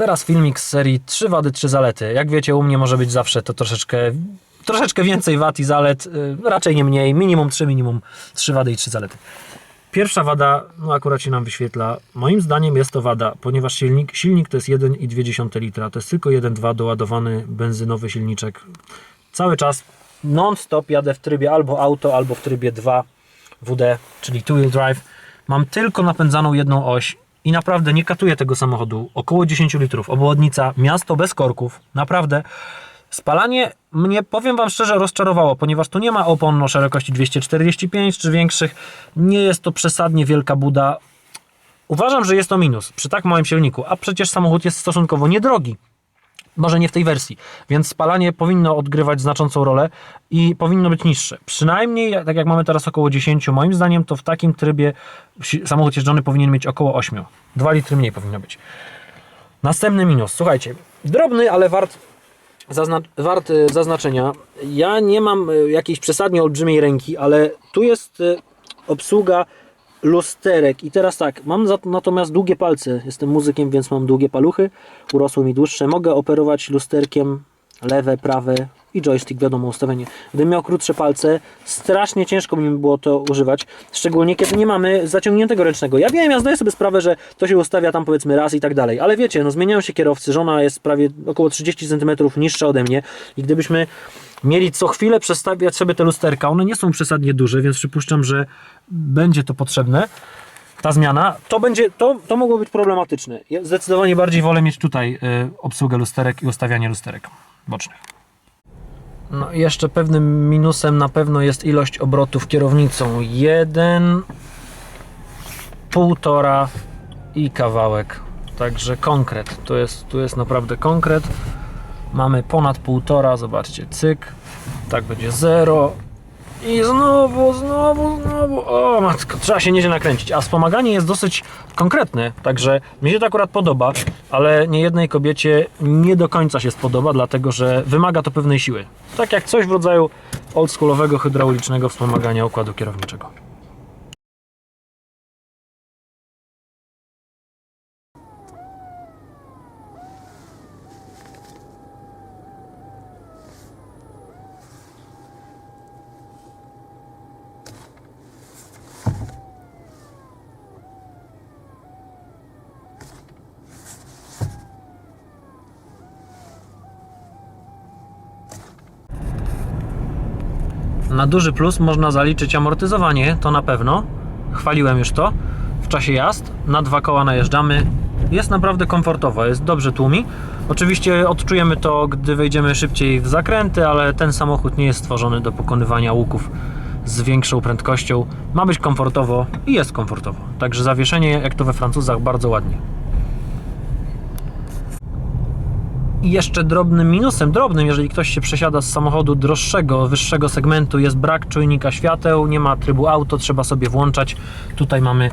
Teraz filmik z serii 3 wady, 3 zalety. Jak wiecie, u mnie może być zawsze to troszeczkę, troszeczkę więcej wad i zalet, y, raczej nie mniej, minimum 3, minimum 3 wady i 3 zalety. Pierwsza wada, no akurat się nam wyświetla, moim zdaniem jest to wada, ponieważ silnik, silnik to jest 1,2 litra, to jest tylko 1,2 doładowany benzynowy silniczek. Cały czas non-stop jadę w trybie albo auto, albo w trybie 2 WD, czyli two wheel drive. Mam tylko napędzaną jedną oś i naprawdę nie katuję tego samochodu. Około 10 litrów, obwodnica, miasto bez korków, naprawdę. Spalanie mnie, powiem Wam szczerze, rozczarowało, ponieważ tu nie ma opon o szerokości 245 czy większych. Nie jest to przesadnie wielka buda. Uważam, że jest to minus przy tak małym silniku, a przecież samochód jest stosunkowo niedrogi. Może nie w tej wersji, więc spalanie powinno odgrywać znaczącą rolę i powinno być niższe. Przynajmniej, tak jak mamy teraz około 10, moim zdaniem to w takim trybie samochód jeżdżony powinien mieć około 8. 2 litry mniej powinno być. Następny minus, słuchajcie, drobny, ale wart, zazna- wart y, zaznaczenia. Ja nie mam y, jakiejś przesadnie olbrzymiej ręki, ale tu jest y, obsługa lusterek. I teraz tak, mam natomiast długie palce. Jestem muzykiem, więc mam długie paluchy. Urosły mi dłuższe. Mogę operować lusterkiem lewe, prawe i joystick, wiadomo, ustawienie. Gdybym miał krótsze palce, strasznie ciężko mi było to używać. Szczególnie kiedy nie mamy zaciągniętego ręcznego. Ja wiem, ja zdaję sobie sprawę, że to się ustawia tam powiedzmy raz i tak dalej. Ale wiecie, no zmieniają się kierowcy. Żona jest prawie około 30 cm niższa ode mnie. I gdybyśmy mieli co chwilę przestawiać sobie te lusterka, one nie są przesadnie duże, więc przypuszczam, że będzie to potrzebne ta zmiana, to będzie, to, to mogło być problematyczne. Ja zdecydowanie bardziej wolę mieć tutaj y, obsługę lusterek i ustawianie lusterek bocznych. No jeszcze pewnym minusem na pewno jest ilość obrotów kierownicą. Jeden, półtora i kawałek. Także konkret. To jest, tu jest naprawdę konkret. Mamy ponad półtora, zobaczcie, cyk. Tak będzie zero. I znowu, znowu, znowu. O matko, trzeba się nieźle nakręcić. A wspomaganie jest dosyć konkretne, także mi się to akurat podoba, ale nie jednej kobiecie nie do końca się spodoba, dlatego że wymaga to pewnej siły. Tak jak coś w rodzaju oldschoolowego hydraulicznego wspomagania układu kierowniczego. Na duży plus można zaliczyć amortyzowanie, to na pewno. Chwaliłem już to w czasie jazd. Na dwa koła najeżdżamy. Jest naprawdę komfortowo, jest dobrze tłumi. Oczywiście odczujemy to, gdy wejdziemy szybciej w zakręty, ale ten samochód nie jest stworzony do pokonywania łuków z większą prędkością. Ma być komfortowo i jest komfortowo. Także zawieszenie, jak to we Francuzach, bardzo ładnie. I jeszcze drobnym minusem, drobnym, jeżeli ktoś się przesiada z samochodu droższego, wyższego segmentu, jest brak czujnika świateł, nie ma trybu auto, trzeba sobie włączać. Tutaj mamy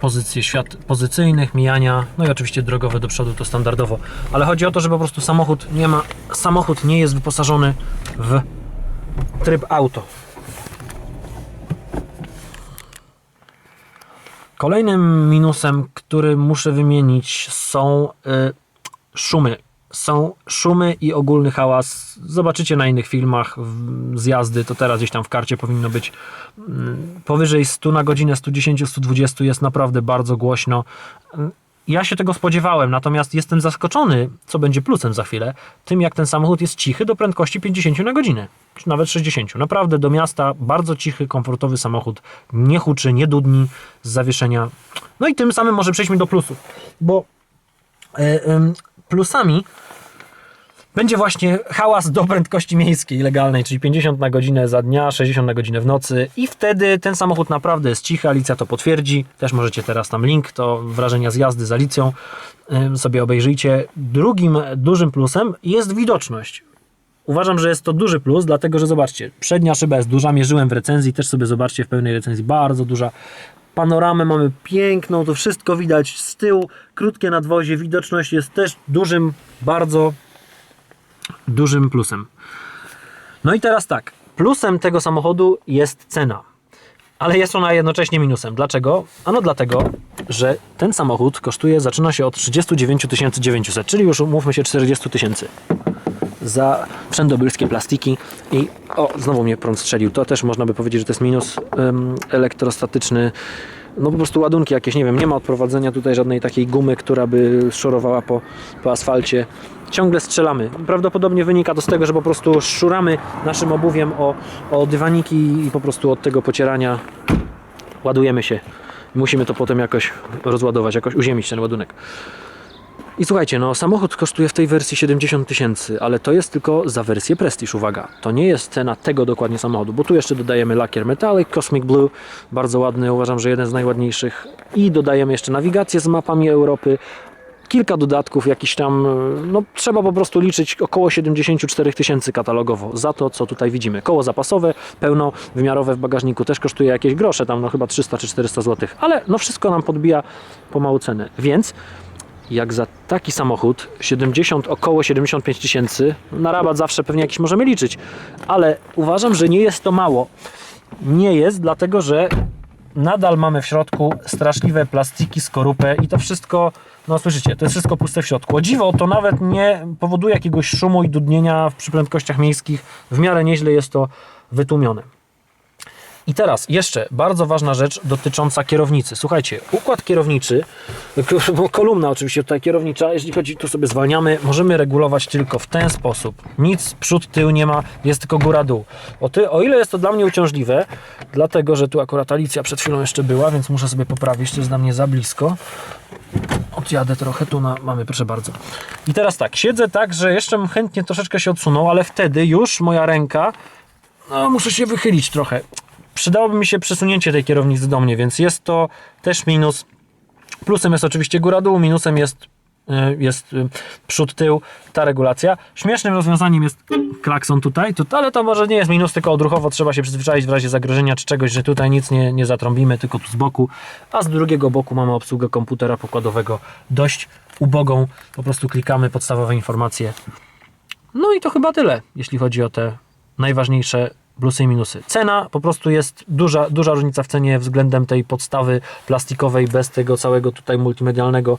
pozycje świat pozycyjnych, mijania, no i oczywiście drogowe do przodu to standardowo. Ale chodzi o to, że po prostu samochód nie ma, samochód nie jest wyposażony w tryb auto. Kolejnym minusem, który muszę wymienić są y, szumy. Są szumy i ogólny hałas. Zobaczycie na innych filmach z jazdy, to teraz gdzieś tam w karcie powinno być mm, powyżej 100 na godzinę, 110, 120 jest naprawdę bardzo głośno. Ja się tego spodziewałem, natomiast jestem zaskoczony, co będzie plusem za chwilę, tym jak ten samochód jest cichy do prędkości 50 na godzinę, czy nawet 60. Naprawdę do miasta bardzo cichy, komfortowy samochód, nie huczy, nie dudni z zawieszenia. No i tym samym może przejdźmy do plusów, bo e, plusami będzie właśnie hałas do prędkości miejskiej legalnej, czyli 50 na godzinę za dnia, 60 na godzinę w nocy i wtedy ten samochód naprawdę jest cichy, Alicja to potwierdzi, też możecie teraz tam link, to wrażenia z jazdy z Alicją sobie obejrzyjcie. Drugim dużym plusem jest widoczność. Uważam, że jest to duży plus, dlatego że zobaczcie, przednia szyba jest duża, mierzyłem w recenzji, też sobie zobaczcie w pełnej recenzji, bardzo duża. Panoramę mamy piękną, to wszystko widać z tyłu, krótkie nadwozie, widoczność jest też dużym, bardzo dużym plusem. No i teraz tak, plusem tego samochodu jest cena. ale jest ona jednocześnie minusem. Dlaczego? Ano dlatego, że ten samochód kosztuje, zaczyna się od 39 900, czyli już umówmy się 40 tysięcy za wszędobylskie plastiki i o, znowu mnie prąd strzelił. To też można by powiedzieć, że to jest minus em, elektrostatyczny. No po prostu ładunki jakieś, nie wiem, nie ma odprowadzenia tutaj żadnej takiej gumy, która by szorowała po, po asfalcie. Ciągle strzelamy. Prawdopodobnie wynika to z tego, że po prostu szuramy naszym obuwiem o, o dywaniki i po prostu od tego pocierania ładujemy się. Musimy to potem jakoś rozładować, jakoś uziemić ten ładunek. I słuchajcie, no samochód kosztuje w tej wersji 70 tysięcy, ale to jest tylko za wersję Prestige, uwaga. To nie jest cena tego dokładnie samochodu, bo tu jeszcze dodajemy lakier Metallic, Cosmic Blue, bardzo ładny, uważam, że jeden z najładniejszych. I dodajemy jeszcze nawigację z mapami Europy, kilka dodatków, jakiś tam, no trzeba po prostu liczyć około 74 tysięcy katalogowo za to, co tutaj widzimy. Koło zapasowe, pełnowymiarowe w bagażniku też kosztuje jakieś grosze, tam no chyba 300 czy 400 zł, ale no wszystko nam podbija pomału cenę, więc jak za taki samochód 70, około 75 tysięcy, na rabat zawsze pewnie jakiś możemy liczyć, ale uważam, że nie jest to mało. Nie jest, dlatego że nadal mamy w środku straszliwe plastiki, skorupę i to wszystko, no słyszycie, to jest wszystko puste w środku. O dziwo, to nawet nie powoduje jakiegoś szumu i dudnienia przy prędkościach miejskich. W miarę nieźle jest to wytłumione. I teraz jeszcze bardzo ważna rzecz dotycząca kierownicy. Słuchajcie, układ kierowniczy, kolumna oczywiście tutaj kierownicza, jeśli chodzi, tu sobie zwalniamy, możemy regulować tylko w ten sposób. Nic przód, tył nie ma, jest tylko góra, dół. O, ty, o ile jest to dla mnie uciążliwe, dlatego, że tu akurat Alicja przed chwilą jeszcze była, więc muszę sobie poprawić, to jest dla mnie za blisko. Odjadę trochę, tu na, mamy, proszę bardzo. I teraz tak, siedzę tak, że jeszcze chętnie troszeczkę się odsunął, ale wtedy już moja ręka, no muszę się wychylić trochę przydałoby mi się przesunięcie tej kierownicy do mnie, więc jest to też minus. Plusem jest oczywiście góra-dół, minusem jest, y, jest y, przód-tył, ta regulacja. Śmiesznym rozwiązaniem jest klakson tutaj, tu, ale to może nie jest minus, tylko odruchowo trzeba się przyzwyczaić w razie zagrożenia czy czegoś, że tutaj nic nie, nie zatrąbimy, tylko tu z boku, a z drugiego boku mamy obsługę komputera pokładowego dość ubogą, po prostu klikamy podstawowe informacje. No i to chyba tyle, jeśli chodzi o te najważniejsze plusy i minusy. Cena po prostu jest duża, duża różnica w cenie względem tej podstawy plastikowej, bez tego całego tutaj multimedialnego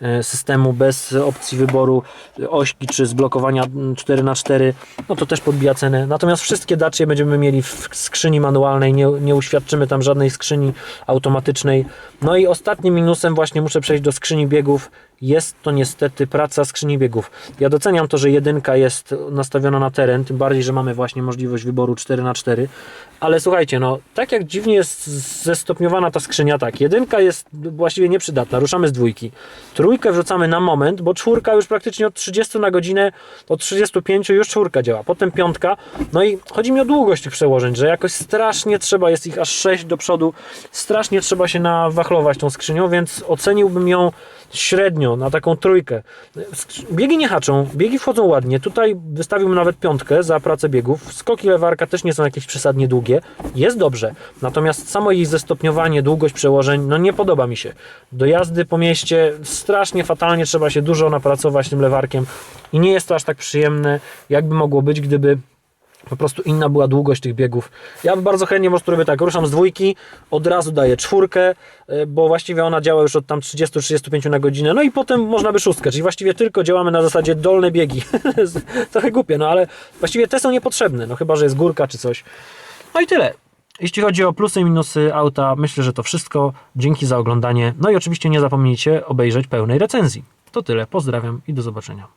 e, systemu, bez opcji wyboru ośki czy zblokowania 4x4, no to też podbija cenę. Natomiast wszystkie dacie będziemy mieli w skrzyni manualnej, nie, nie uświadczymy tam żadnej skrzyni automatycznej. No i ostatnim minusem właśnie muszę przejść do skrzyni biegów. Jest to niestety praca skrzyni biegów. Ja doceniam to, że jedynka jest nastawiona na teren, tym bardziej, że mamy właśnie możliwość wyboru 4x4, ale słuchajcie, no tak jak dziwnie jest zestopniowana ta skrzynia, tak, jedynka jest właściwie nieprzydatna, ruszamy z dwójki. Trójkę wrzucamy na moment, bo czwórka już praktycznie od 30 na godzinę, od 35 już czwórka działa, potem piątka, no i chodzi mi o długość tych przełożeń, że jakoś strasznie trzeba, jest ich aż 6 do przodu, strasznie trzeba się nawachlować tą skrzynią, więc oceniłbym ją średnio na taką trójkę. Biegi nie haczą, biegi wchodzą ładnie. Tutaj wystawiłbym nawet piątkę za pracę biegów. Skoki lewarka też nie są jakieś przesadnie długie. Jest dobrze. Natomiast samo jej zestopniowanie, długość przełożeń, no nie podoba mi się. Do jazdy po mieście strasznie fatalnie trzeba się dużo napracować tym lewarkiem i nie jest to aż tak przyjemne, jakby mogło być, gdyby po prostu inna była długość tych biegów. Ja bardzo chętnie po prostu robię tak, ruszam z dwójki, od razu daję czwórkę, y, bo właściwie ona działa już od tam 30-35 na godzinę, no i potem można by szóstkę, czyli właściwie tylko działamy na zasadzie dolne biegi. Trochę głupie, no ale właściwie te są niepotrzebne, no chyba, że jest górka czy coś. No i tyle. Jeśli chodzi o plusy i minusy auta, myślę, że to wszystko. Dzięki za oglądanie. No i oczywiście nie zapomnijcie obejrzeć pełnej recenzji. To tyle, pozdrawiam i do zobaczenia.